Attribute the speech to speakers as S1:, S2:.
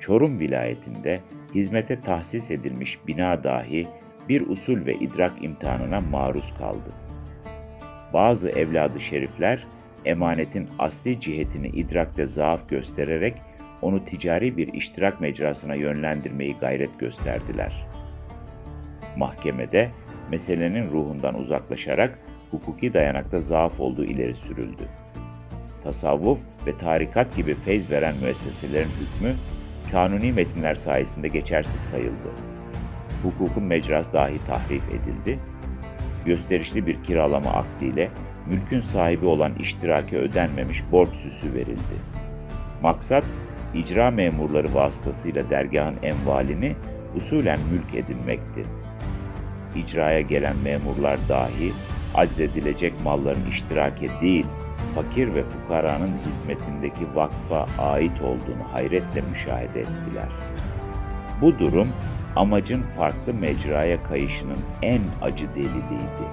S1: Çorum vilayetinde hizmete tahsis edilmiş bina dahi bir usul ve idrak imtihanına maruz kaldı. Bazı evladı şerifler emanetin asli cihetini idrakte zaaf göstererek onu ticari bir iştirak mecrasına yönlendirmeyi gayret gösterdiler. Mahkemede meselenin ruhundan uzaklaşarak hukuki dayanakta zaaf olduğu ileri sürüldü. Tasavvuf ve tarikat gibi feyz veren müesseselerin hükmü kanuni metinler sayesinde geçersiz sayıldı. Hukukun mecrası dahi tahrif edildi. Gösterişli bir kiralama akdiyle mülkün sahibi olan iştirake ödenmemiş borç süsü verildi. Maksat, icra memurları vasıtasıyla dergahın envalini usulen mülk edinmekti. İcraya gelen memurlar dahi aczedilecek malların iştirake değil, fakir ve fukaranın hizmetindeki vakfa ait olduğunu hayretle müşahede ettiler. Bu durum amacın farklı mecraya kayışının en acı deliliydi.